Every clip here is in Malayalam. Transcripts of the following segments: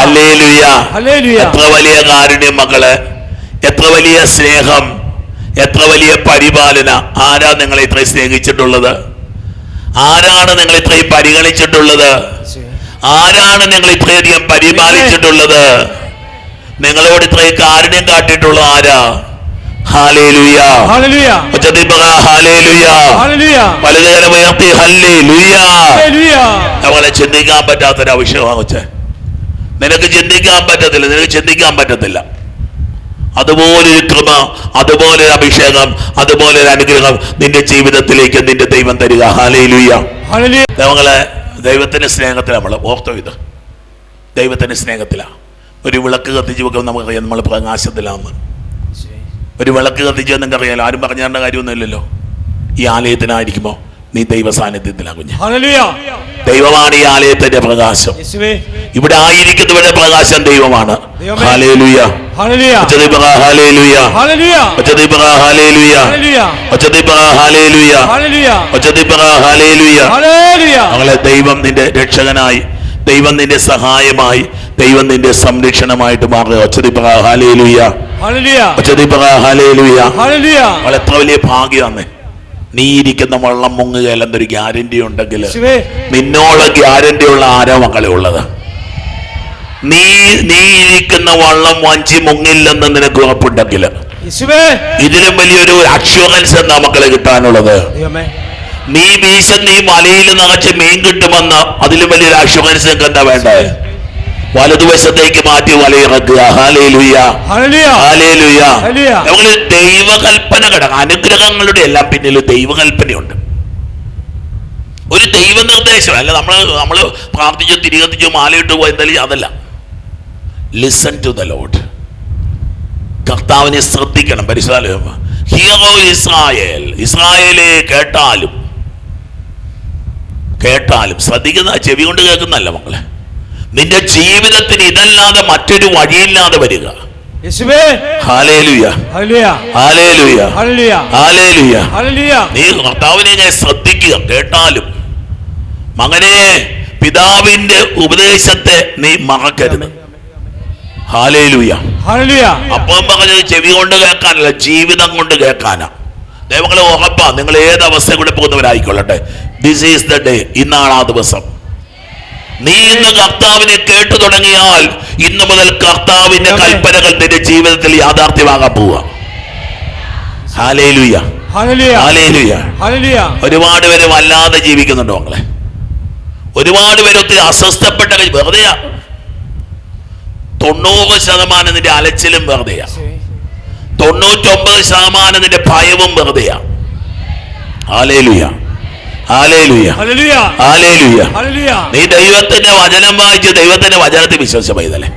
അർത്ഥനകൾ എത്ര വലിയ കാരുണ്യം മക്കൾ എത്ര വലിയ സ്നേഹം? എത്ര വലിയ പരിപാലന? ആരാ നിങ്ങളെ ഇത്രയും സ്നേഹിച്ചിട്ടുള്ളത്? ആരാണ് നിങ്ങൾ ഇത്രയും പരിഗണിച്ചിട്ടുള്ളത്? ആരാണ് നിങ്ങൾ ഇത്രയധികം പരിപാലിച്ചിട്ടുള്ളത്? നിങ്ങളോട് ഇത്രയും കാരുണ്യം കാട്ടിയിട്ടുള്ള ആരാ? നമ്മളെ ചിന്തിക്കാൻ പറ്റാത്തൊരു വെച്ചേ നിനക്ക് ചിന്തിക്കാൻ പറ്റത്തില്ല നിനക്ക് ചിന്തിക്കാൻ പറ്റത്തില്ല. അതുപോലൊരു കൃപ അതുപോലൊരു അഭിഷേകം അതുപോലൊരു അനുഗ്രഹം നിന്റെ ജീവിതത്തിലേക്ക് നിന്റെ ദൈവം തരിക. ഹാലയിലുയ്യ നമ്മളെ ദൈവത്തിന്റെ സ്നേഹത്തിൽ നമ്മൾ ഓർത്തോ ഇത്. ദൈവത്തിന്റെ സ്നേഹത്തിലാണ് ഒരു വിളക്ക് കത്തിച്ച് വെക്കുമ്പോൾ നമുക്ക് നമ്മൾ പ്രകാശത്തിലാന്ന്. ഒരു വിളക്ക് കത്തിച്ചാൽ നിങ്ങൾക്ക് അറിയാലോ. ആരും പറഞ്ഞു തരേണ്ട കാര്യമൊന്നുമില്ലല്ലോ. ഈ ആലയത്തിനായിരിക്കുമോ നീ ദൈവ സാന്നിധ്യത്തിലാ കുഞ്ഞ് ദൈവമാണ് ഈ ആലയത്തിന്റെ പ്രകാശം. ഇവിടെ ആയിരിക്കുന്നവരുടെ പ്രകാശം ദൈവമാണ്. ദൈവം നിന്റെ രക്ഷകനായി ദൈവം നിന്റെ സഹായമായി ദൈവം നിന്റെ സംരക്ഷണമായിട്ട് മാറുക. എത്ര വലിയ ഭാഗ്യമാണ്. നീ ഇരിക്കുന്ന വള്ളം മുങ്ങുകയല്ലെന്നൊരു ഗ്യാരണ്ടി ഉണ്ടെങ്കിൽ നിന്നോളം ഗ്യാരണ്ടി ഉള്ള ആരോ മക്കളെ ഉള്ളത്? നീ നീ ഇരിക്കുന്ന വള്ളം വഞ്ചി മുങ്ങില്ലെന്ന് നിനക്ക് ഉറപ്പുണ്ടെങ്കിൽ ഇതിലും വലിയൊരു അഷ്വറൻസ് എന്നാ മക്കളെ കിട്ടാനുള്ളത്? നീ വീശുന്ന ഈ മലയിൽ നിറച്ച് മീൻ കിട്ടുമെന്ന് അതിലും വലിയൊരു നിങ്ങൾക്ക് എന്താ വേണ്ടത് വലതുവശത്തേക്ക് മാറ്റി വലയിറക്കുക. ദൈവകൽപ്പന കിടക്കും അനുഗ്രഹങ്ങളുടെ എല്ലാം പിന്നിൽ ദൈവകൽപ്പനയുണ്ട്. ഒരു ദൈവനിർദ്ദേശം. അല്ല നമ്മൾ നമ്മൾ പ്രാർത്ഥിച്ചു തിരികത്തിച്ചു മാലയിട്ട് പോയി എന്തായാലും അതല്ല. ലിസൺ ടു ദ ലോഡ് കർത്താവിനെ ശ്രദ്ധിക്കണം. പരിശോധന ഹിയറോ ഇസ്രായേൽ. ഇസ്രായേലെ കേട്ടാലും കേട്ടാലും ശ്രദ്ധിക്കുന്ന ചെവി കൊണ്ട് കേൾക്കുന്നല്ല മക്കളെ. നിന്റെ ജീവിതത്തിന് ഇതല്ലാതെ മറ്റൊരു വഴിയില്ലാതെ വരിക. നീ കർത്താവിനെ ഞാൻ ശ്രദ്ധിക്കുക കേട്ടാലും. മകനെ പിതാവിന്റെ ഉപദേശത്തെ നീ മറക്കരുത്. അപ്പം പറഞ്ഞത് ചെവി കൊണ്ട് കേൾക്കാനല്ല ജീവിതം കൊണ്ട് കേൾക്കാനാ. ദൈവങ്ങളെ ഉറപ്പാ നിങ്ങൾ ഏത് അവസ്ഥ കൂടെ പോകുന്നവരായിക്കൊള്ളട്ടെ. ദിസ് ഈസ് ദ ഡേ ഇന്നാണ് ആ ദിവസം. നീ ഇന്ന് കർത്താവിനെ കേട്ടു തുടങ്ങിയാൽ ഇന്ന് മുതൽ കർത്താവിന്റെ കൽപ്പനകൾ നിന്റെ ജീവിതത്തിൽ യാഥാർത്ഥ്യമാകാൻ പോവുക. ഒരുപാട് പേര് വല്ലാതെ ജീവിക്കുന്നുണ്ടോ മക്കളെ. ഒരുപാട് പേര് ഒത്തിരി അസ്വസ്ഥപ്പെട്ട വെറുതെയാ. തൊണ്ണൂറ് ശതമാനം നിന്റെ അലച്ചിലും വെറുതെയാ. തൊണ്ണൂറ്റൊമ്പത് ശതമാനം നിന്റെ ഭയവും വെറുതെയാ. Hallelujah hallelujah hallelujah hallelujah hallelujah നീ ദൈവത്തിന്റെ വചനം വായിച്ച് ദൈവത്തിന്റെ വചനത്തിൽ വിശ്വസിച്ച പൈതലേ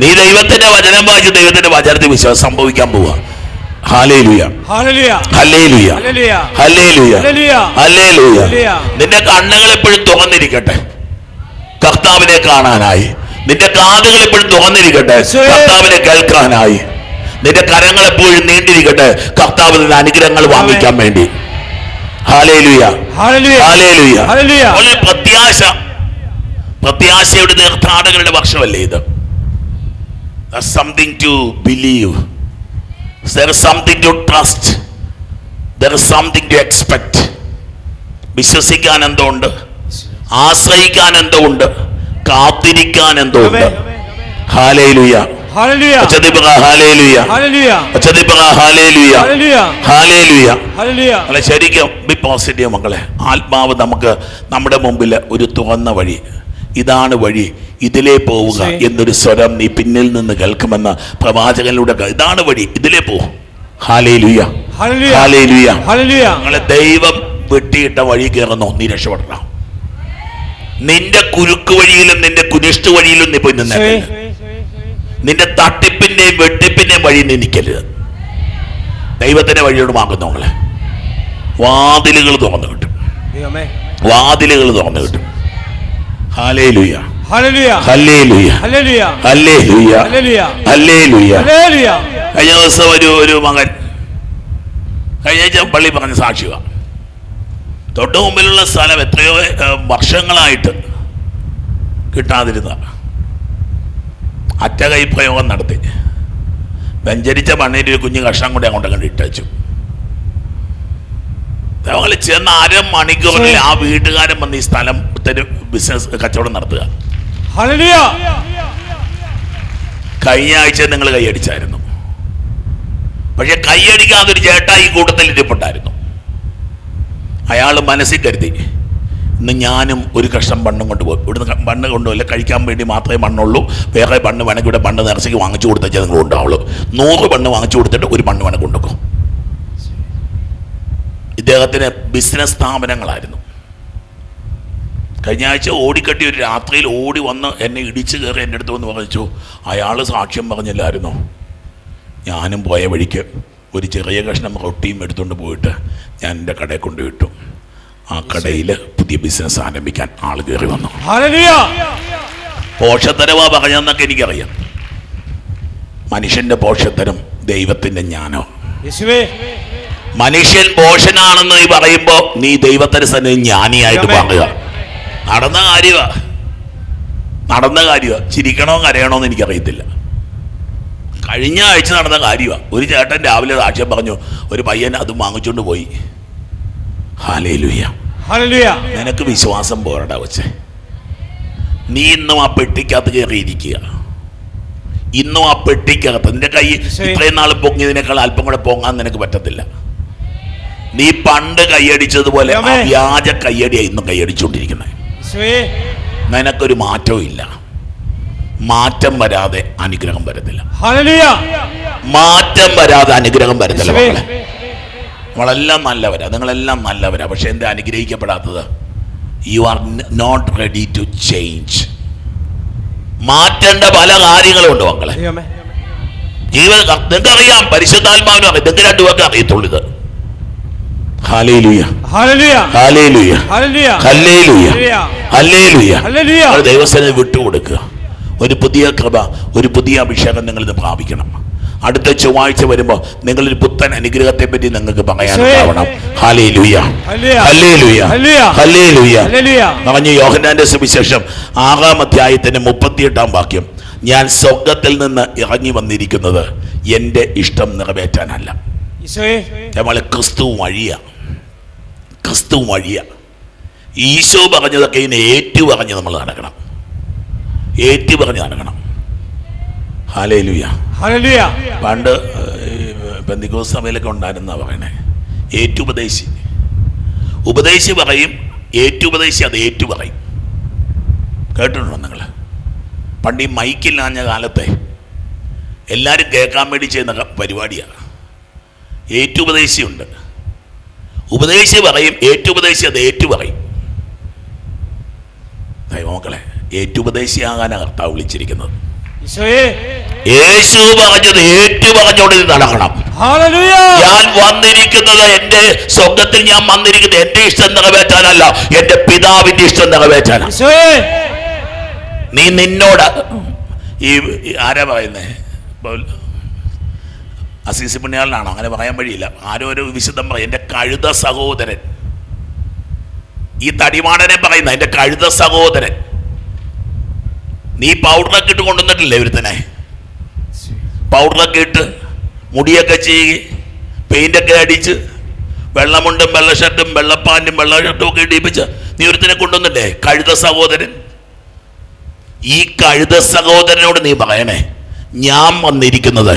നീ ദൈവത്തിന്റെ വചനം വായിച്ച് ദൈവത്തിന്റെ വചനത്തിൽ വിശ്വാസം സംഭവിക്കാൻ പോവാ. നിന്റെ കണ്ണുകൾ എപ്പോഴും തുറന്നിരിക്കട്ടെ കർത്താവിനെ കാണാനായി നിന്റെ കാതുകൾ എപ്പോഴും തുറന്നിരിക്കട്ടെ കർത്താവിനെ കേൾക്കാനായി നിന്റെ കരങ്ങൾ എപ്പോഴും നീണ്ടിരിക്കട്ടെ നിന്ന് അനുഗ്രഹങ്ങൾ വാങ്ങിക്കാൻ വേണ്ടി പ്രത്യാശ. പ്രത്യാശയുടെ തീർത്ഥാടകരുടെ വർഷമല്ലേ ഇത്? Something to believe there something to trust there something to expect വിശ്വസിക്കാൻ എന്തോ ഉണ്ട്? ആശ്രയിക്കാൻ എന്തോ ഉണ്ട്? കാത്തിരിക്കാൻ എന്തോ ഉണ്ട്? ഹാലേലുയ. ശരിക്കും ബി പോസിറ്റീവ് മക്കളെ. ആത്മാവ് നമുക്ക് നമ്മുടെ മുമ്പിൽ ഒരു തുറന്ന വഴി. ഇതാണ് വഴി. ഇതിലേ പോവുക എന്നൊരു സ്വരം നീ പിന്നിൽ നിന്ന് കേൾക്കുമെന്ന് പ്രവാചകനിലൂടെ ഇതാണ് വഴി. ഇതിലേ പോ. ഹാലേലുയ ഹല്ലേലൂയ ഹാലേലുയ ഹല്ലേലൂയ ദൈവം വെട്ടിയിട്ട വഴി കയറുന്നോ. നീ രക്ഷപ്പെടണം. നിന്റെ കുരുക്ക് വഴിയിലും നിന്റെ കുനിഷ്ട് വഴിയിലും നീ പോയി നിന്നേ നിന്റെ തട്ടിപ്പിന്റെയും വെട്ടിപ്പിന്റെയും വഴി നീ നിൽക്കരുത് ദൈവത്തിന്റെ വഴിയോട് വാങ്ങുന്നവങ്ങളെ വാതിലുകൾ തുറന്നു കിട്ടും. വാതിലുകൾ തുറന്നു കിട്ടും. ഹാലേ കഴിഞ്ഞ ദിവസം ഒരു ഒരു മകൻ കഴിഞ്ഞ പള്ളി പറഞ്ഞ സാക്ഷിക തൊട്ടു മുമ്പിലുള്ള സ്ഥലം എത്രയോ വർഷങ്ങളായിട്ട് കിട്ടാതിരുന്ന അറ്റകൈ പ്രയോഗം നടത്തി. വെഞ്ചരിച്ച മണ്ണിന്റെ ഒരു കുഞ്ഞു കഷ്ണം കൂടി അങ്ങോട്ട് കണ്ട് ഇട്ടു ഞങ്ങൾ ചെന്ന അര മണിക്കൂറിൽ ആ വീട്ടുകാരൻ വന്ന് ഈ സ്ഥലത്തിന് ബിസിനസ് കച്ചവടം നടത്തുക. കഴിഞ്ഞ ആഴ്ച നിങ്ങൾ കൈയടിച്ചായിരുന്നു പക്ഷെ കൈയടിക്കാതൊരു ചേട്ടാ ഈ കൂട്ടത്തിൽ ഇരിപ്പുണ്ടായിരുന്നു. അയാൾ മനസ്സിൽ കരുതി. ഇന്ന് ഞാനും ഒരു കഷ്ണം മണ്ണും കൊണ്ടുപോകും. ഇവിടുന്ന് മണ്ണ് കൊണ്ടുപോയില്ല കഴിക്കാൻ വേണ്ടി മാത്രമേ മണ്ണുള്ളൂ വേറെ മണ്ണ് വേണമെങ്കിൽ ഇവിടെ മണ്ണ് നിറച്ചേക്ക് വാങ്ങിച്ചു കൊടുത്താൽ നിങ്ങൾ ഉണ്ടാവുള്ളൂ നൂറ് മണ്ണ് വാങ്ങിച്ചു കൊടുത്തിട്ട് ഒരു മണ്ണ് വേണം കൊണ്ടുപോകും ഇദ്ദേഹത്തിന് ബിസിനസ് സ്ഥാപനങ്ങളായിരുന്നു. കഴിഞ്ഞ ആഴ്ച ഓടിക്കട്ടി ഒരു രാത്രിയിൽ ഓടി വന്ന് എന്നെ ഇടിച്ചു കയറി എന്റെ അടുത്ത് വന്ന് പറഞ്ഞു അയാൾ സാക്ഷ്യം പറഞ്ഞില്ലായിരുന്നോ? ഞാനും പോയ വഴിക്ക് ഒരു ചെറിയ കഷ്ണം റൊട്ടിയും എടുത്തുകൊണ്ട് പോയിട്ട് ഞാൻ എന്റെ കടയിൽ കൊണ്ടുവിട്ടു ആ കടയിൽ പുതിയ ബിസിനസ് ആരംഭിക്കാൻ ആൾ കയറി വന്നു. പോഷത്തരവാ പറഞ്ഞെന്നൊക്കെ എനിക്കറിയാം. മനുഷ്യന്റെ പോഷത്തരം ദൈവത്തിന്റെ ജ്ഞാനോ മനുഷ്യൻ പോഷനാണെന്ന് നീ പറയുമ്പോ നീ ദൈവത്തിന് തന്നെ ജ്ഞാനിയായിട്ട് പറയുക നടന്ന കാര്യമാ നടന്ന കാര്യമാ ചിരിക്കണോ കരയണോ എന്ന് എനിക്കറിയത്തില്ല. കഴിഞ്ഞ ആഴ്ച നടന്ന കാര്യമാണ് ഒരു ചേട്ടൻ രാവിലെ സാക്ഷ്യം പറഞ്ഞു. ഒരു പയ്യൻ അത് വാങ്ങിച്ചുകൊണ്ട് പോയി. നിനക്ക് വിശ്വാസം പോരടാ വെച്ചേ നീ ഇന്നും ആ പെട്ടിക്കകത്ത് കയറിയിരിക്കുക. ഇന്നും ആ പെട്ടിക്കകത്ത് നിന്റെ കൈ. ഇത്രയും നാൾ പൊങ്ങിയതിനേക്കാൾ അല്പം കൂടെ പൊങ്ങാൻ നിനക്ക് പറ്റത്തില്ല. നീ പണ്ട് കൈയടിച്ചതുപോലെ ആ വ്യാജ കയ്യടിയാ ഇന്നും കൈയടിച്ചുകൊണ്ടിരിക്കുന്നത് നിനക്കൊരു മാറ്റവും ഇല്ല. മാറ്റം വരാതെ അനുഗ്രഹം വരത്തില്ല. മാറ്റം വരാതെ അനുഗ്രഹം വരത്തില്ല മക്കളെ. നമ്മളെല്ലാം നല്ലവരാണ് നിങ്ങളെല്ലാം നല്ലവരാണ് പക്ഷെ എന്താ അനുഗ്രഹിക്കപ്പെടാത്തത്? You are not ready to change മാറ്റേണ്ട പല കാര്യങ്ങളും ഉണ്ട് മക്കളെ. ജീവൻ നിങ്ങൾക്കറിയാം പരിശുദ്ധാത്മാവിനും അറിയാം. നിങ്ങൾക്ക് രണ്ടുപേർക്ക് അറിയത്തുള്ളൂ ഇത്. ദൈവസ്ഥനെ വിട്ടുകൊടുക്കുക. ഒരു പുതിയ കൃപ ഒരു പുതിയ അഭിഷേകം നിങ്ങൾ ഇത് പ്രാപിക്കണം. അടുത്ത ചൊവ്വാഴ്ച വരുമ്പോൾ നിങ്ങളിൽ പുത്തൻ അനുഗ്രഹത്തെ പറ്റി നിങ്ങൾക്ക് പറയാനുണ്ടാവണം. യോഹനാന്റെ പറഞ്ഞ യോഹന്നാന്റെ സുവിശേഷം ആറാം അധ്യായത്തിന്റെ മുപ്പത്തിയെട്ടാം വാക്യം. ഞാൻ സ്വർഗത്തിൽ നിന്ന് ഇറങ്ങി വന്നിരിക്കുന്നത് എന്റെ ഇഷ്ടം നിറവേറ്റാനല്ല. നമ്മൾ ക്രിസ്തു വഴിയ. ക്രിസ്തു വഴിയ. ഈശോ പറഞ്ഞതൊക്കെ ഇതിനെ ഏറ്റു പറഞ്ഞ് നമ്മൾ നടക്കണം. ഏറ്റു പറഞ്ഞ് നടക്കണം. ഹാലേലുയ. പണ്ട് ബന്ധിക്കോ സഭയിലൊക്കെ ഉണ്ടായിരുന്ന പറയണേ. ഏറ്റുപദേശി. ഉപദേശി പറയും ഏറ്റുപദേശി അത് ഏറ്റു പറയും. കേട്ടിട്ടുണ്ടോ നിങ്ങൾ പണ്ട് ഈ മൈക്കില്ലാഞ്ഞ കാലത്തെ എല്ലാവരും കേൾക്കാൻ വേണ്ടി ചെയ്യുന്ന പരിപാടിയാണ് ഏറ്റുപദേശിയുണ്ട്. ഉപദേശി പറയും ഏറ്റുപദേശി അത് ഏറ്റു പറയും. ദൈവമക്കളെ ഏറ്റുപദേശിയാകാനാണ് കർത്താവ് വിളിച്ചിരിക്കുന്നത്. യേശു പറഞ്ഞത് ഏറ്റു പറഞ്ഞോണ്ട് നടക്കണം. ഞാൻ വന്നിരിക്കുന്നത് എന്റെ സ്വർഗത്തിൽ ഞാൻ വന്നിരിക്കുന്നത് എന്റെ ഇഷ്ടം നിറവേറ്റാനല്ല എന്റെ പിതാവിന്റെ ഇഷ്ടം നിറവേറ്റാനാണ് നീ നിന്നോട് ഈ ഈ ആരാ പറയുന്നേ? അസീസി പുണ്യാളനാണോ? അങ്ങനെ പറയാൻ വഴിയില്ല. ആരോ ഒരു വിശുദ്ധം പറയും എന്റെ കഴുത സഹോദരൻ. ഈ തടിമാടനെ പറയുന്ന എന്റെ കഴുത സഹോദരൻ. നീ പൗഡറൊക്കെ ഇട്ട് കൊണ്ടുവന്നിട്ടില്ലേ ഒരുത്തനെ? പൗഡറൊക്കെ ഇട്ട് മുടിയൊക്കെ ചെയ്യുക പെയിന്റൊക്കെ അടിച്ച് വെള്ളമുണ്ടും വെള്ള ഷർട്ടും വെള്ളപ്പാന്റും വെള്ള ഷർട്ടും ഒക്കെ ഇടിപ്പിച്ച് നീ ഒരുത്തിനെ കൊണ്ടുവന്നില്ലേ? കഴുത സഹോദരൻ. ഈ കഴുത സഹോദരനോട് നീ പറയണേ ഞാൻ വന്നിരിക്കുന്നത്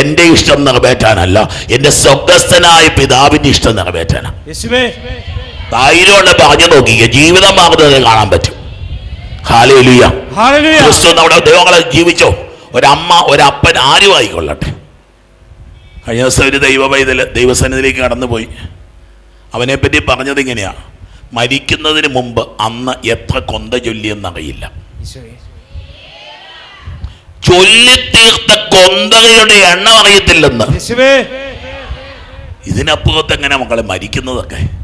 എന്റെ ഇഷ്ടം നിറവേറ്റാനല്ല എന്റെ സ്വഗസ്ഥനായ പിതാവിന്റെ ഇഷ്ടം നിറവേറ്റാനാണ് ധൈര്യമുള്ള പറഞ്ഞു നോക്കിക്കുക ജീവിതം മാറുന്നത് കാണാൻ പറ്റും. ക്രിസ്തു നമ്മുടെ ദൈവങ്ങളെ ജീവിച്ചോ. ഒരമ്മ ഒരപ്പൻ ആരും ആയിക്കൊള്ളട്ടെ. കഴിഞ്ഞ ദിവസം ഒരു ദൈവ പൈതൽ ദൈവസന്നിധിയിലേക്ക് കടന്നുപോയി. അവനെപ്പറ്റി പറഞ്ഞത് ഇങ്ങനെയാ. മരിക്കുന്നതിന് മുമ്പ് അന്ന് എത്ര കൊന്ത ചൊല്ലിയെന്നറിയില്ല. ചൊല്ലിത്തീർത്ത കൊന്തകളുടെ എണ്ണം അറിയത്തില്ലെന്ന്. ഇതിനപ്പുറത്ത് എങ്ങനെ മക്കളെ മരിക്കുന്നതൊക്കെ?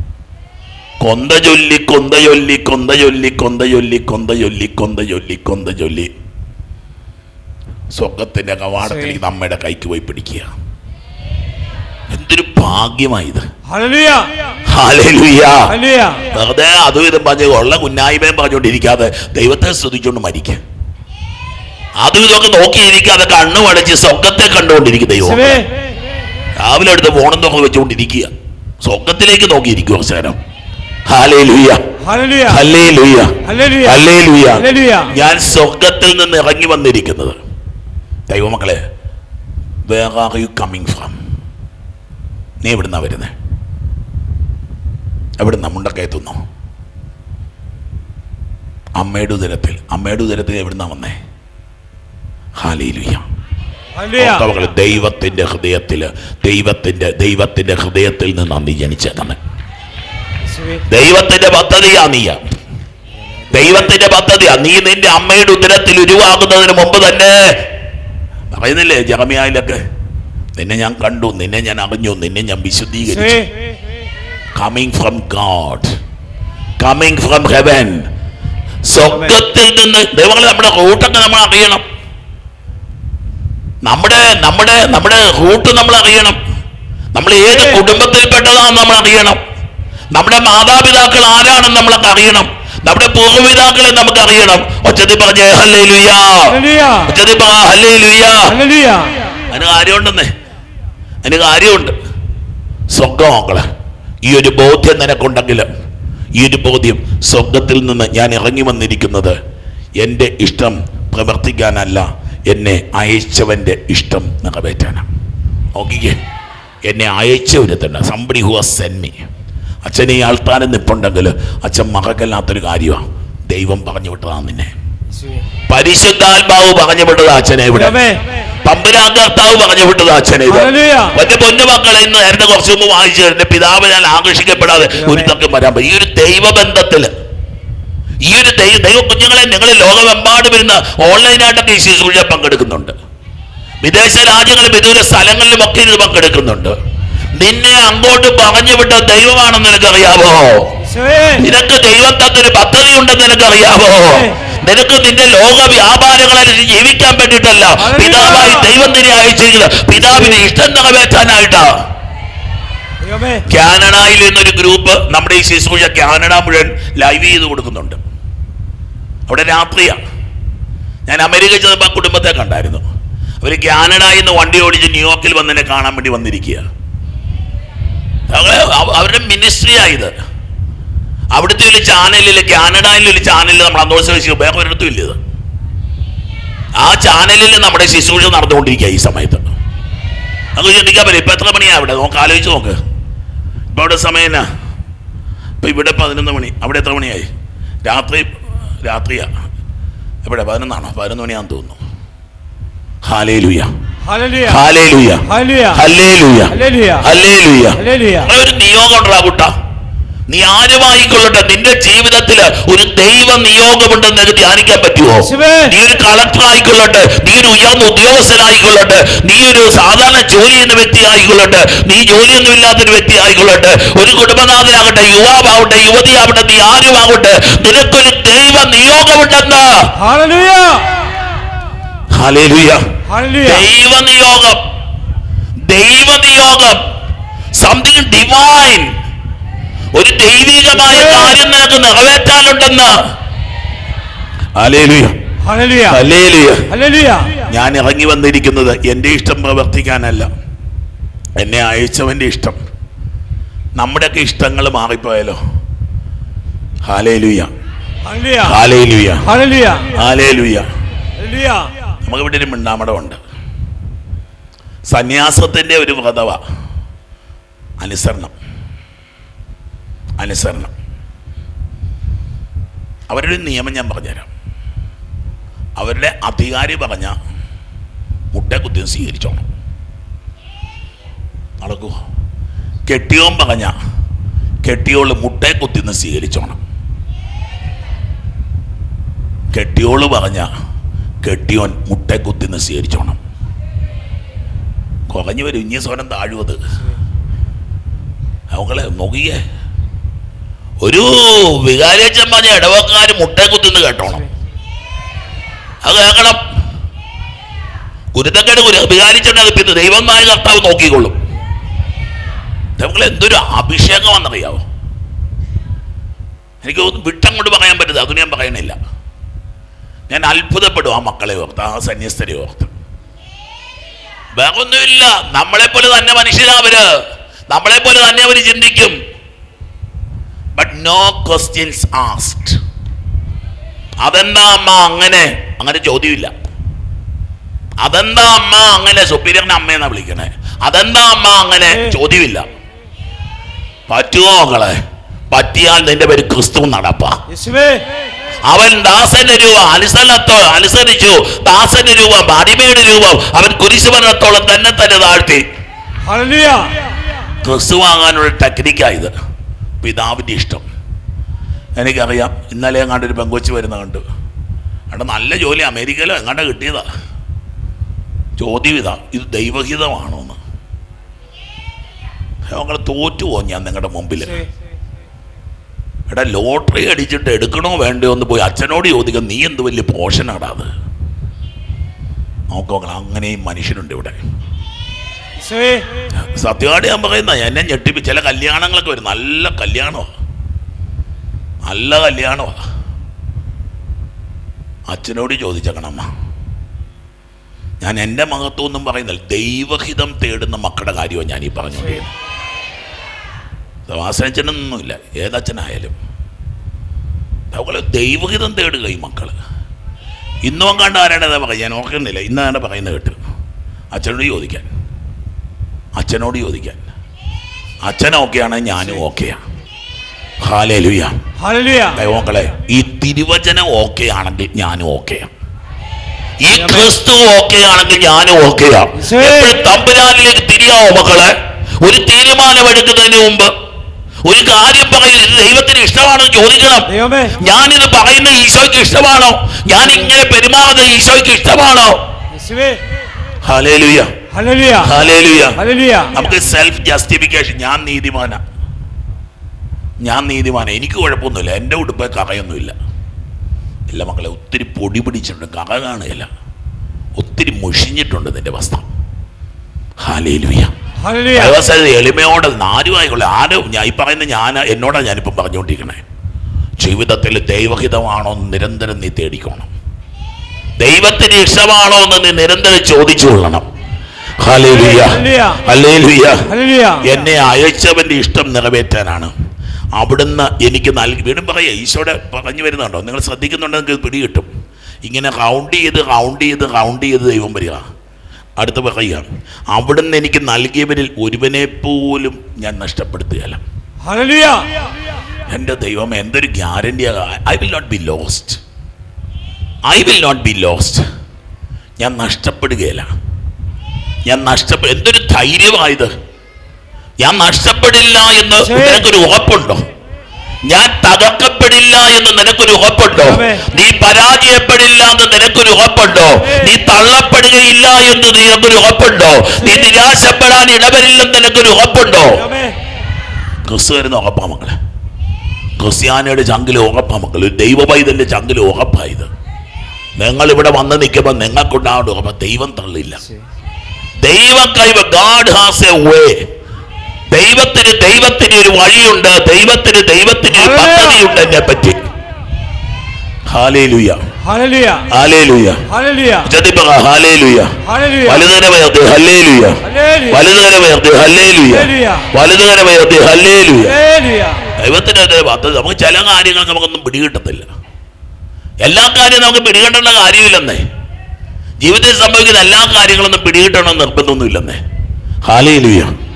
കൊന്ത ചൊല്ലി കൊന്ത ചൊല്ലി കൊന്ത ചൊല്ലി കൊന്ത ചൊല്ലി കൊന്ത ചൊല്ലി കൊന്ത ചൊല്ലി കൊന്ത ചൊല്ലി സ്വർഗത്തിന്റെ കവാടത്തിൽ നമ്മുടെ കൈക്ക് പോയി പിടിക്കുക. എന്തൊരു ഭാഗ്യമായത്. വെറുതെ അതും ഇതും പറഞ്ഞ് ഉള്ള കുന്നായ്മയും പറഞ്ഞുകൊണ്ടിരിക്കാതെ ദൈവത്തെ സ്തുതിച്ചുകൊണ്ട് മരിക്ക. അതും ഇതൊക്കെ നോക്കിയിരിക്കാതെ കണ്ണു അടച്ച് സ്വർഗത്തെ കണ്ടുകൊണ്ടിരിക്കും ദൈവം. രാവിലെ എടുത്ത് ഫോണും തുറന്ന് വെച്ചുകൊണ്ടിരിക്കുക. സ്വർഗത്തിലേക്ക് നോക്കിയിരിക്കും കുറച്ചു ഞാൻ സ്വർഗത്തിൽ നിന്ന് ഇറങ്ങി വന്നിരിക്കുന്നത്. ദൈവമക്കളെ where are you coming from നീ എവിടുന്നാ വരുന്നത് എവിടുന്ന മുണ്ടക്കയത്തുന്നോ അമ്മയുടെ ഉദരത്തിൽ അമ്മയുടെ ഉദരത്തിൽ എവിടുന്നാ വന്നേ? ഹാലേ ലുയ്യ ഹല്ലേലൂയ മക്കളെ ദൈവത്തിന്റെ ഹൃദയത്തിൽ ദൈവത്തിന്റെ ദൈവത്തിന്റെ ഹൃദയത്തിൽ നിന്ന് നീ ജനിച്ചതെന്ന് യേശുവേ ദൈവത്തിന്റെ പദ്ധതിയാ നീയ ദൈവത്തിന്റെ പദ്ധതിയാ. നീ നിന്റെ അമ്മയുടെ ഉദരത്തിൽ ഉരുവാകുന്നതിന് മുമ്പ് തന്നെ പറയുന്നില്ലേ ജറമിയായിലൊക്കെ? നിന്നെ ഞാൻ കണ്ടു നിന്നെ ഞാൻ അറിഞ്ഞു നിന്നെ ഞാൻ വിശുദ്ധീകരിച്ചു. Coming from God coming from heaven സ്വർഗത്തിൽ നിന്ന് ദൈവങ്ങളെ നമ്മുടെ റൂട്ടൊക്കെ നമ്മൾ അറിയണം. നമ്മുടെ നമ്മുടെ നമ്മുടെ റൂട്ട് നമ്മൾ അറിയണം. നമ്മൾ ഏത് കുടുംബത്തിൽപ്പെട്ടതാണെന്ന് നമ്മൾ അറിയണം. നമ്മുടെ മാതാപിതാക്കൾ ആരാണെന്ന് നമ്മളൊക്കെ അറിയണം. നമ്മുടെ പൂർവപിതാക്കളെ നമുക്ക് അറിയണം ഒച്ചതി പറഞ്ഞേ ഹല്ലേ ലുയാ ഒച്ചതി പറ ഹല്ലേ ലുയാ ഹല്ലേലൂയ. അതിന് കാര്യമുണ്ടെന്നേ. അതിന് കാര്യമുണ്ട്. സ്വർഗം മക്കളെ ഈ ഒരു ബോധ്യം നിനക്കുണ്ടെങ്കിൽ ഈ ഒരു ബോധ്യം സ്വർഗത്തിൽ നിന്ന് ഞാൻ ഇറങ്ങി വന്നിരിക്കുന്നത് എന്റെ ഇഷ്ടം പ്രവർത്തിക്കാനല്ല എന്നെ അയച്ചവന്റെ ഇഷ്ടം നിറവേറ്റാനാണ്. നോക്കിക്കേ എന്നെ അയച്ച ഒരു തന്നെ സംബടി ഹു സെന്മി അച്ഛനെ ഈ ആൾത്താരം നിപ്പുണ്ടെങ്കിൽ അച്ഛൻ മകക്കല്ലാത്തൊരു കാര്യമാണ് ദൈവം പറഞ്ഞു വിട്ടതാണ് നിന്നെ. പരിശുദ്ധാത്മാവ് പറഞ്ഞു വിട്ടത് അച്ഛനെ ഇവിടെ. പമ്പരാകർത്താവ് കർത്താവ് പറഞ്ഞു വിട്ടത് അച്ഛനെ ഇത് എന്റെ പൊന്നു മക്കളെ ഇന്ന് നേരത്തെ കുറച്ച് മുമ്പ് വായിച്ചു എന്റെ പിതാവ് ഞാൻ ആകർഷിക്കപ്പെടാതെ ഒരു തക്കം വരാൻ ഈ ഒരു ദൈവബന്ധത്തിൽ ഈ ഒരു ദൈവ ദൈവ കുഞ്ഞുങ്ങളെ നിങ്ങൾ ലോകമെമ്പാടും ഇരുന്ന് ഓൺലൈനായിട്ടൊക്കെ ഈ ശുശ്രൂഷ പങ്കെടുക്കുന്നുണ്ട്. വിദേശ രാജ്യങ്ങളിൽ വിദൂര സ്ഥലങ്ങളിലും ഒക്കെ ഇത് പങ്കെടുക്കുന്നുണ്ട്. നിന്നെ അങ്ങോട്ട് പറഞ്ഞു വിട്ട ദൈവമാണെന്ന് നിനക്കറിയാവോ? നിനക്ക് ദൈവം തന്നൊരു പദ്ധതി ഉണ്ടെന്ന് നിനക്കറിയാവോ നിനക്ക് നിന്റെ ലോക വ്യാപാരങ്ങളായിട്ട് ജീവിക്കാൻ വേണ്ടിയിട്ടല്ല പിതാവായി ദൈവം നിന്നെ അയച്ചിരിക്കുന്നത്. പിതാവിന് ഇഷ്ടം നിറവേറ്റാനായിട്ടാ. കാനഡയിൽ നിന്നൊരു ഗ്രൂപ്പ് നമ്മുടെ ഈ ശുശ്രൂഷ കാനഡ മുഴുവൻ ലൈവ് ചെയ്ത് കൊടുക്കുന്നുണ്ട്. അവിടെ രാത്രിയാണ് ഞാൻ അമേരിക്ക ചെന്നപ്പോൾ ആ കുടുംബത്തെ കണ്ടായിരുന്നു. അവർ കാനഡയിൽ നിന്ന് വണ്ടി ഓടിച്ച് ന്യൂയോർക്കിൽ വന്ന് എന്നെ കാണാൻ വേണ്ടി വന്നിരിക്കുക അവർ അവ- അവരുടെ മിനിസ്ട്രിയായത് അവിടുത്തെ ഒരു ചാനലിൽ കാനഡയിൽ ഒരു ചാനലിൽ നമ്മൾ അന്തോത്സവ വേറെ ഒരിടത്തും ഇല്ല ഇത്. ആ ചാനലിൽ നമ്മുടെ ശുശ്രൂഷ നടന്നുകൊണ്ടിരിക്കുക ഈ സമയത്ത്. അത് ചിന്തിക്കാൻ പറ്റും ഇപ്പൊ എത്ര മണിയാ അവിടെ? നോക്ക് ആലോചിച്ച് നോക്ക്. ഇപ്പൊ അവിടെ സമയം ഇപ്പൊ ഇവിടെ പതിനൊന്ന് മണി. അവിടെ എത്ര മണിയായി? രാത്രി രാത്രിയാ. എവിടെ? പതിനൊന്നാണോ? പതിനൊന്ന് മണിയാണെന്ന് തോന്നുന്നു. ഹാലേ ഹല്ലേലൂയ ഹാലേ ലുയ ഹല്ലേലൂയ ഹല്ലേലൂയ ഹല്ലേലൂയ ഒരു നിയോഗമുണ്ടാ കുട്ട നീ ആരുമായിക്കൊള്ളട്ടെ നിന്റെ ജീവിതത്തിൽ ഒരു ദൈവ നിയോഗമുണ്ടെന്ന് എനിക്ക് ധ്യാനിക്കാൻ പറ്റുമോ നീ ഒരു കളക്ടർ ആയിക്കൊള്ളട്ടെ നീ ഒരു ഉയർന്ന ഉദ്യോഗസ്ഥനായിക്കൊള്ളട്ടെ. നീ ഒരു സാധാരണ ജോലി ചെയ്യുന്ന വ്യക്തി ആയിക്കൊള്ളട്ടെ നീ ജോലിയൊന്നും ഇല്ലാത്തൊരു വ്യക്തി ആയിക്കൊള്ളട്ടെ ഒരു കുടുംബനാഥനാകട്ടെ യുവതി യുവതിയാവട്ടെ നീ ആരുമാകട്ടെ നിനക്കൊരു ദൈവ നിയോഗമുണ്ടെന്ന്. Hallelujah hallelujah ദൈവനിയോഗം. ദൈവ നിയോഗം സംതിങ് ഡിവൈൻ ഒരു ദൈവികമായ കാര്യം നിനക്ക് നിറവേറ്റാനുണ്ടെന്ന്. ഞാൻ ഇറങ്ങി വന്നിരിക്കുന്നത് എന്റെ ഇഷ്ടം പ്രവർത്തിക്കാനല്ല. എന്നെ അയച്ചവന്റെ ഇഷ്ടം. നമ്മുടെയൊക്കെ ഇഷ്ടങ്ങൾ മാറിപ്പോയാലോ hallelujah hallelujah hallelujah hallelujah hallelujah നമുക്കിവിടെ ഒരു മിണ്ടാമടമുണ്ട് സന്യാസത്തിന്റെ ഒരു വ്രതവ അനുസരണം. അനുസരണം. അവരുടെ നിയമം ഞാൻ പറഞ്ഞുതരാം. അവരുടെ അധികാരി പറഞ്ഞ മുട്ട കുത്തി സ്വീകരിച്ചോണം. നടക്കുക കെട്ടിയോം പറഞ്ഞ കെട്ടിയോൾ മുട്ടയെ കുത്തിന്ന് സ്വീകരിച്ചോണം. കെട്ടിയോൾ പറഞ്ഞ കെട്ടിയോൻ മുട്ടക്കുത്തി കുത്തിന്ന് സ്വീകരിച്ചോണം കുറഞ്ഞു വരും ഇഞ്ഞി സ്വരം താഴുവത്. അവങ്ങളെ നോക്കിയേ ഒരു വികാരിയച്ഛൻ പറഞ്ഞ ഇടവക്കാർ മുട്ടയെ കുത്തിന്ന് കേട്ടോണം. അത് കേൾക്കണം. ഗുരുത്തക്കേട് ഗുരു വികാരിച്ചിട്ട് പിന്നെ ദൈവമായ കർത്താവ് നോക്കിക്കൊള്ളും. നമുക്ക് എന്തൊരു അഭിഷേകമാണെന്നറിയാവോ? എനിക്ക് വിട്ടങ്ങോട്ട് പറയാൻ പറ്റില്ല അതൊന്നും ഞാൻ പറയണില്ല. ഞാൻ അത്ഭുതപ്പെടും ആ മക്കളെ ഓർത്ത് ആ സന്യസ്തരെ ഓർത്ത്. വേറൊന്നുമില്ല. നമ്മളെപ്പോലെ നമ്മളെ പോലെ തന്നെ മനുഷ്യരാവര് നമ്മളെപ്പോലെ നമ്മളെ പോലെ തന്നെ അവർ ചിന്തിക്കും. ബട്ട് നോ ക്വസ്റ്റ്യൻസ് ആസ്റ്റ് അതെന്താ അമ്മ അങ്ങനെ? അങ്ങനെ ചോദ്യമില്ല. അതെന്താ അമ്മ അങ്ങനെ? സുപ്പീരിയറിനെ അമ്മയെന്നാ വിളിക്കണേ. അതെന്താ അമ്മ അങ്ങനെ? ചോദ്യമില്ല. പറ്റുമോ മക്കളെ? പറ്റിയാൽ നിന്റെ പേര് ക്രിസ്തു നടപ്പാ അവൻ ദാസന്റെ രൂപം അനുസരണത്തോ അനുസരിച്ചു. ദാസന്റെ രൂപം അടിമയുടെ രൂപം അവൻ കുരിശുമരണത്തോളം തന്നെ തന്നെ താഴ്ത്തി. ക്രിസ്തു വാങ്ങാനുള്ള ടെക്നിക്കായത് പിതാവിന്റെ ഇഷ്ടം. എനിക്കറിയാം ഇന്നലെ എങ്ങാണ്ട് ഒരു പെങ്കൊച്ചു വരുന്ന കണ്ടു. അവിടെ നല്ല ജോലി അമേരിക്കയിലോ എങ്ങാണ്ട് കിട്ടിയതാ. ചോദ്യം ഇതാ ഇത് ദൈവഹിതമാണോ എന്ന് ഞങ്ങൾ തോറ്റുപോ ഞാൻ നിങ്ങളുടെ മുമ്പിൽ എടാ ലോട്ടറി അടിച്ചിട്ട് എടുക്കണോ വേണ്ടയോ എന്ന് പോയി അച്ഛനോട് ചോദിക്കാം. നീ എന്ത് വലിയ പോഷനാടാ അത്? നോക്കോ അങ്ങനെയും മനുഷ്യനുണ്ട് ഇവിടെ. സത്യവാടി ഞാൻ പറയുന്ന എന്നെ ഞെട്ടിപ്പി ചില കല്യാണങ്ങളൊക്കെ വരും. നല്ല കല്യാണമാണ് നല്ല കല്യാണമാണ് അച്ഛനോട് ചോദിച്ചേക്കണമ്മ ഞാൻ എന്റെ മഹത്വം ഒന്നും പറയുന്നില്ല. ദൈവഹിതം തേടുന്ന മക്കളുടെ കാര്യമാണ് ഞാൻ ഈ പറഞ്ഞുകൊണ്ടിരുന്നത് വാസനച്ചനൊന്നുമില്ല ഏതച്ഛനായാലും. അതുപോലെ ദൈവഹിതം തേടുക ഈ മക്കൾ ഇന്നും കണ്ട ആരാണേതാ പറയുക ഞാൻ ഓർക്കുന്നില്ല. ഇന്നാണ് പറയുന്നത് കേട്ട്. അച്ഛനോട് ചോദിക്കാൻ. അച്ഛനോട് ചോദിക്കാൻ. അച്ഛൻ ഓക്കെയാണ് ഞാനും ഓക്കെയാണ് ഹാലേലുയ. ദൈവങ്ങളെ ഈ തിരുവചനം ഓക്കെ ആണെങ്കിൽ ഞാനും ഓക്കെയാണ് ഈ ക്രിസ്തു ഓക്കെ ആണെങ്കിൽ ഞാനും ഓക്കെയാണ് തമ്പുരാനിലേക്ക് തിരിയാവോ മക്കളെ? ഒരു തീരുമാനം എടുക്കുന്നതിന് മുമ്പ് ഒരു കാര്യം പറയുന്നത് ഇത് ദൈവത്തിന് ഇഷ്ടമാണോ ചോദിക്കണം. ഞാനിത് പറയുന്ന ഈശോയ്ക്ക് ഇഷ്ടമാണോ? ഞാൻ ഇങ്ങനെ പെരുമാറുന്നത് ഈശോയ്ക്ക് ഇഷ്ടമാണോ? നമുക്ക് സെൽഫ് ജസ്റ്റിഫിക്കേഷൻ ഞാൻ നീതിമാന. ഞാൻ നീതിമാന. എനിക്ക് കുഴപ്പമൊന്നുമില്ല. എന്റെ ഉടുപ്പ് കറയൊന്നുമില്ല. ഇല്ല മക്കളെ ഒത്തിരി പൊടി പിടിച്ചിട്ടുണ്ട്. കറ കാണുകയില്ല. ഒത്തിരി മുഷിഞ്ഞിട്ടുണ്ട് നിന്റെ വസ്ത്രം. ഹാലേലുയ വ്യവസായ എളിമയോടെ ആരുമായിക്കൊള്ളു ആരും ഞാൻ ഈ പറയുന്ന ഞാൻ എന്നോടാണ് ഞാനിപ്പം പറഞ്ഞുകൊണ്ടിരിക്കണേ ജീവിതത്തിൽ ദൈവഹിതമാണോ എന്ന് നിരന്തരം നീ തേടിക്കോണം. ദൈവത്തിന് ഇഷ്ടമാണോ എന്ന് നീ നിരന്തരം ചോദിച്ചു കൊള്ളണം. എന്നെ അയച്ചവന്റെ ഇഷ്ടം നിറവേറ്റാനാണ്. അവിടുന്ന് എനിക്ക് നൽകി വീണ്ടും പറയാ ഈശോടെ പറഞ്ഞു വരുന്നുണ്ടോ? നിങ്ങൾ ശ്രദ്ധിക്കുന്നുണ്ടെങ്കിൽ പിടികിട്ടും പിടി കിട്ടും. ഇങ്ങനെ റൗണ്ട് ചെയ്ത് റൗണ്ട് ചെയ്ത് റൗണ്ട് ചെയ്ത് ദൈവം വരിക. അടുത്ത് പറയുക അവിടുന്ന് എനിക്ക് നൽകിയവരിൽ ഒരുവനെ പോലും ഞാൻ നഷ്ടപ്പെടുത്തുകയല്ല. എന്റെ ദൈവം എന്തൊരു ഗ്യാരണ്ടിയാ I will not be lost I will not be lost ഞാൻ നഷ്ടപ്പെടുകയില്ല. ഞാൻ നഷ്ടപ്പെടും എന്തൊരു ധൈര്യമായത്. ഞാൻ നഷ്ടപ്പെടില്ല എന്ന്. നിനക്കൊരു ഉറപ്പുണ്ടോ? ഞാൻ തകർക്കപ്പെടില്ല എന്ന് നിനക്കൊരു ഉറപ്പുണ്ടോ. നീ പരാജയപ്പെടില്ല എന്ന് നിനക്കൊരു ഉറപ്പുണ്ടോ. നീ തള്ളപ്പെടുകയില്ല എന്ന് നിനക്കൊരു ഉറപ്പുണ്ടോ? നീ നിരാശപ്പെടാൻ ഇടവരില്ലെന്ന് നിനക്കൊരു ഉറപ്പുണ്ടോ? ക്രിസ്തു വരുന്ന ഉറപ്പാ മക്കളെ. ക്രിസ്ത്യാനിയുടെ ചങ്കിൽ ഉറപ്പാ മക്കൾ ദൈവപൈതന്റെ ദൈവ പൈതന്റെ ചങ്കിൽ ഉറപ്പായത് നിങ്ങൾ ഇവിടെ വന്ന് നിൽക്കുമ്പോൾ നിങ്ങൾക്കുണ്ടാവേണ്ട ഉറപ്പ് ദൈവം തള്ളില്ല. ദൈവം കൈവ ഗാഡ് ഹാസ് എ വേ ദൈവത്തിന് ദൈവത്തിന് ഒരു വഴിയുണ്ട് ദൈവത്തിന് ദൈവത്തിന് ഒരു. പദ്ധതിയുണ്ട് എന്നെ പറ്റി. ദൈവത്തിന്റെ പദ്ധതി നമുക്ക് ചില കാര്യങ്ങൾ നമുക്കൊന്നും പിടികിട്ടത്തില്ല. എല്ലാ കാര്യവും നമുക്ക് പിടികിട്ടേണ്ട കാര്യമില്ലെന്നേ. ജീവിതത്തിൽ സംഭവിക്കുന്ന എല്ലാ കാര്യങ്ങളൊന്നും പിടികിട്ടണമെന്ന് നിർബന്ധമൊന്നുമില്ലെന്നേ. ഹാലേലുയ.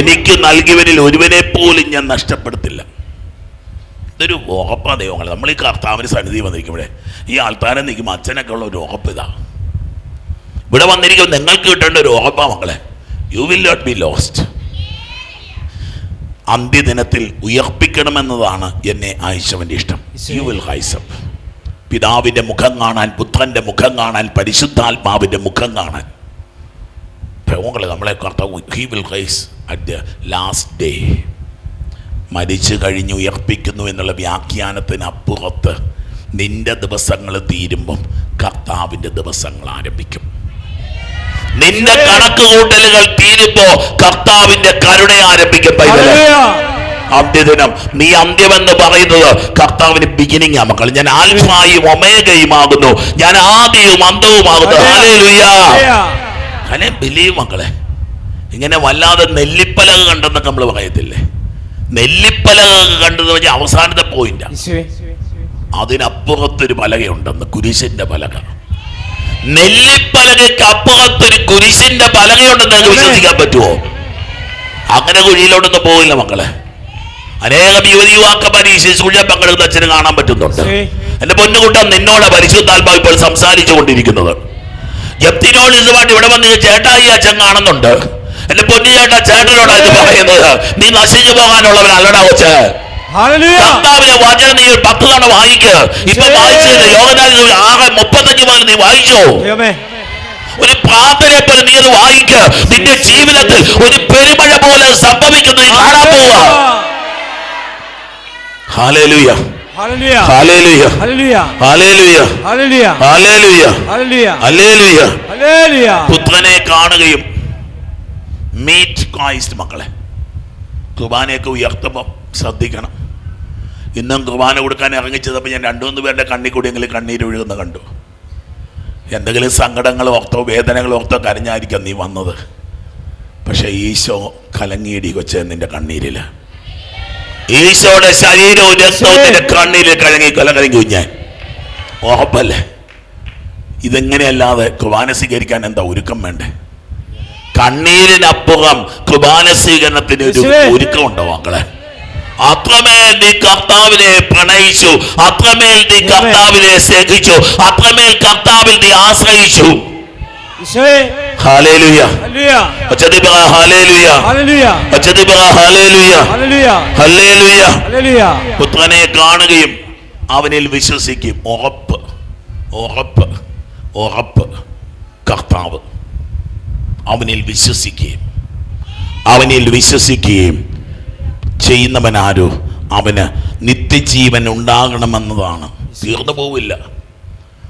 എനിക്ക് നൽകിയവരിൽ ഒരുവനെ പോലും ഞാൻ നഷ്ടപ്പെടുത്തില്ല. ഇതൊരു ഉറപ്പാണ് ദൈവങ്ങൾ നമ്മൾ ഈ കർത്താവിന് സന്നിധി വന്നിരിക്കുമ്പോഴേ ഈ ആൾക്കാരെ നിൽക്കുമ്പോൾ അച്ഛനൊക്കെ ഉള്ള ഒരു ഉറപ്പ് ഇതാ. ഇവിടെ വന്നിരിക്കുമ്പോൾ നിങ്ങൾക്ക് കിട്ടേണ്ട ഒരു ഉറപ്പാ മക്കളെ. You will not be lost അന്ത്യദിനത്തിൽ ഉയർപ്പിക്കണമെന്നതാണ് എന്നെ അയച്ചവന്റെ ഇഷ്ടം. യു വിൽ ഹൈസപ്പ് പിതാവിന്റെ മുഖം കാണാൻ പുത്രന്റെ മുഖം കാണാൻ പരിശുദ്ധാത്മാവിന്റെ മുഖം കാണാൻ. പ്രമുഖങ്ങൾ നമ്മളെ കർത്താവ് he will rise at the last day. മരിച്ചു കഴിഞ്ഞു ഉയർപ്പിക്കുന്നു എന്നുള്ള വ്യാഖ്യാനത്തിനപ്പുറത്ത് നിന്റെ ദിവസങ്ങൾ തീരുമ്പം കർത്താവിന്റെ ദിവസങ്ങൾ ആരംഭിക്കും. നിന്റെ കണക്ക് കൂട്ടലുകൾ തീരുമ്പോ കർത്താവിന്റെ കരുണ ആരംഭിക്കും അന്ത്യദിനം നീ അന്ത്യമെന്ന് പറയുന്നത് കർത്താവിന് ബിഗിനിങ് ആ മക്കൾ ഞാൻ ആൽഫായും ഒമേഗയും ആകുന്നു. ഞാൻ ആദ്യവും അന്തവുമാകുന്നു. അല്ലെ ബിലീവ് മക്കളെ. ഇങ്ങനെ വല്ലാതെ നെല്ലിപ്പലക കണ്ടെന്നൊക്കെ നമ്മൾ പറയത്തില്ലേ? നെല്ലിപ്പലക കണ്ടെന്ന് പറഞ്ഞാൽ അവസാനത്തെ പോയിന്റ് അതിനപ്പുറത്തൊരു പലകയുണ്ടെന്ന് കുരിശിന്റെ പലക. നെല്ലിപ്പലകയ്ക്ക് അപ്പുറത്തൊരു കുരിശിന്റെ പലകയുണ്ടെന്ന് നിങ്ങൾക്ക് വിശ്വസിക്കാൻ പറ്റുമോ അങ്ങനെ കുഴിയിലോട്ടൊന്നും പോകില്ല മക്കളെ. അനേകം യുവതി യുവാക്കന്മാർ ഈ ശുശ്രൂഷ പങ്കെടുക്കുന്ന അച്ഛന് കാണാൻ പറ്റുന്നുണ്ട്. എന്റെ പൊന്നുകുട്ടൻ നിന്നോട് പരിശുദ്ധാത്മാവ് ഇപ്പോൾ സംസാരിച്ചു കൊണ്ടിരിക്കുന്നത് ജപ്തിനോട് ഇതുമായിട്ട് ഇവിടെ വന്ന് ചേട്ടാ ഈ അച്ഛൻ കാണുന്നുണ്ട്. എന്റെ പൊന്നു ചേട്ടാ ചേട്ടനോടാ ഇത് പറയുന്നത്. നീ നശിച്ചു പോകാനുള്ളവനല്ലടാ കൊച്ച്. കർത്താവിന്റെ കർത്താവിനെ വചനം നീ പത്ത് തവണ വായിക്ക്. ഇപ്പൊ ശരി. വായിച്ചില്ല യോഗനാഥ ആകെ മുപ്പത്തഞ്ച് മുതൽ നീ വായിച്ചോ ഒരു പ്രാർത്ഥനയെ പോലെ നീ അത് വായിക്ക്. നിന്റെ ജീവിതത്തിൽ ഒരു പെരുമഴ പോലെ സംഭവിക്കുന്നത് കാണാൻ പോവുക. ഹാലേലുയ പുത്രനെ കാണുകയും മീറ്റ് ക്രൈസ്റ്റ് മക്കളെ. കുർബാനയൊക്കെ ഉയർത്തുമ്പോൾ ശ്രദ്ധിക്കണം. ഇന്നും കുർബാന കൊടുക്കാൻ ഇറങ്ങിച്ചതപ്പോൾ ഞാൻ രണ്ടു മൂന്ന് പേരുടെ കണ്ണിൽ കൂടിയെങ്കിലും കണ്ണീര് ഒഴുകുന്ന കണ്ടു. എന്തെങ്കിലും സങ്കടങ്ങൾ ഓർത്തോ വേദനകൾ ഓർത്തോ കരഞ്ഞായിരിക്കാം നീ വന്നത്. പക്ഷേ ഈശോ കലങ്ങിയിടി കൊച്ചേ നിന്റെ കണ്ണീരിൽ ഈശോയുടെ ശരീരവും രക്തവും നിന്റെ കഴുകി കലങ്ങി കലകലങ്ങി ഞാൻ ഉറപ്പല്ലേ ഇതെങ്ങനെയല്ലാതെ കുർബാന സ്വീകരിക്കാൻ എന്താ ഒരുക്കം വേണ്ടേ? കണ്ണീരിനപ്പുറം കുർബാന സ്വീകരണത്തിന് ഒരു ഒരുക്കം മക്കളെ? അത്രമേൽ നീ കർത്താവിനെ പ്രണയിച്ചു അത്രമേൽ നീ കർത്താവിനെ സ്നേഹിച്ചു അത്രമേൽ കർത്താവിൽ നീ ആശ്രയിച്ചു. പുത്രനെ കാണുകയും അവനിൽ വിശ്വസിക്കും. ഉറപ്പ്. ഉറപ്പ്. ഉറപ്പ്. കർത്താവ് അവനിൽ വിശ്വസിക്കുകയും അവനിൽ വിശ്വസിക്കുകയും ചെയ്യുന്നവനാരോ? അവന് നിത്യജീവൻ ഉണ്ടാകണമെന്നതാണ്. തീർന്നു പോവില്ല.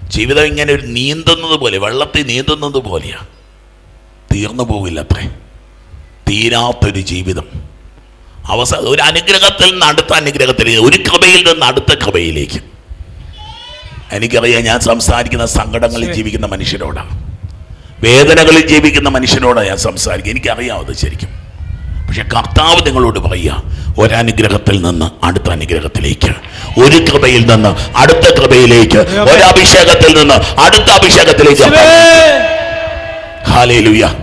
ജീവിതം ഇങ്ങനെ ഒരു നീന്തുന്നത് പോലെ വെള്ളത്തിൽ നീന്തുന്നത് പോലെയാ. തീർന്നു പോവില്ല അത്രേ. തീരാത്തൊരു ജീവിതം. അവസ ഒരു അനുഗ്രഹത്തിൽ നിന്ന് അടുത്ത അനുഗ്രഹത്തിലേക്ക് ഒരു കൃപയിൽ നിന്ന് അടുത്ത കൃപയിലേക്ക്. എനിക്കറിയാം ഞാൻ സംസാരിക്കുന്ന സങ്കടങ്ങളിൽ ജീവിക്കുന്ന മനുഷ്യരോടാണ്. വേദനകളിൽ ജീവിക്കുന്ന മനുഷ്യനോടാണ് ഞാൻ സംസാരിക്കുക എനിക്കറിയാം അത് ശരിക്കും. പക്ഷെ കർത്താവ് നിങ്ങളോട് പറയുക ഒരനുഗ്രഹത്തിൽ നിന്ന് അടുത്ത അനുഗ്രഹത്തിലേക്ക്. ഒരു കൃപയിൽ നിന്ന് അടുത്ത കൃപയിലേക്ക്. ഒരഭിഷേകത്തിൽ നിന്ന് അടുത്ത അഭിഷേകത്തിലേക്ക്. യേശുവേ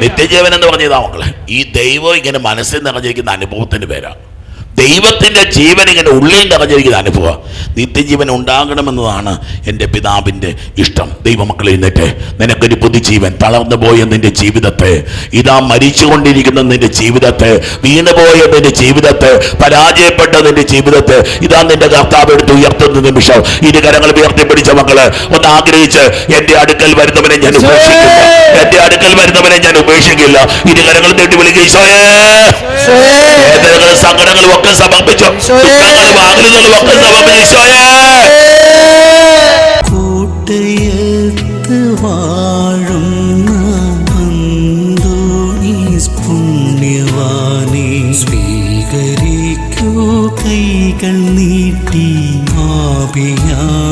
നിത്യജീവൻ എന്ന് പറഞ്ഞതാ മക്കളെ. ഈ ദൈവം ഇങ്ങനെ മനസ്സിൽ നിറഞ്ഞിരിക്കുന്ന അനുഭവത്തിന്റെ പേരാ. ദൈവത്തിന്റെ ജീവൻ ഇങ്ങനെ ഉള്ളിൽ നിറഞ്ഞിരിക്കുന്ന അനുഭവം. നിത്യജീവൻ ഉണ്ടാകണമെന്നതാണ് എന്റെ പിതാവിന്റെ ഇഷ്ടം. ദൈവമക്കളെ എഴുന്നേറ്റ്. നിനക്കൊരു പുതുജീവൻ തളർന്നു പോയ നിന്റെ ജീവിതത്തെ ഇതാ മരിച്ചുകൊണ്ടിരിക്കുന്ന നിന്റെ ജീവിതത്തെ വീണുപോയ നിന്റെ ജീവിതത്തെ പരാജയപ്പെട്ട നിന്റെ ജീവിതത്തെ ഇതാ നിന്റെ കർത്താവ് എടുത്ത് ഉയർത്തുന്ന നിമിഷം. ഇരു കരങ്ങൾ ഉയർത്തിപ്പിടിച്ച മക്കൾ ഒന്ന് ആഗ്രഹിച്ച് എന്റെ അടുക്കൽ വരുന്നവനെ ഞാൻ ഉപേക്ഷിക്കില്ല. എന്റെ അടുക്കൽ വരുന്നവനെ ഞാൻ ഉപേക്ഷിക്കില്ല. ഇരു കരങ്ങൾ നീട്ടി വിളിക്കുക ഈശോയേ! സങ്കടങ്ങളും ഒക്കെ സമർപ്പിച്ചു ദുഃഖങ്ങളും ആഗ്രഹങ്ങളും ഒക്കെ സമർപ്പിച്ചു ഈശോയേ. കൂട്ടയത്ത് വാഴുന്ന അന്തോണീസ് പുണ്യവാനെ സ്വീകരിക്കൂ കൈകൾ നീട്ടി ആപിയാമിൻ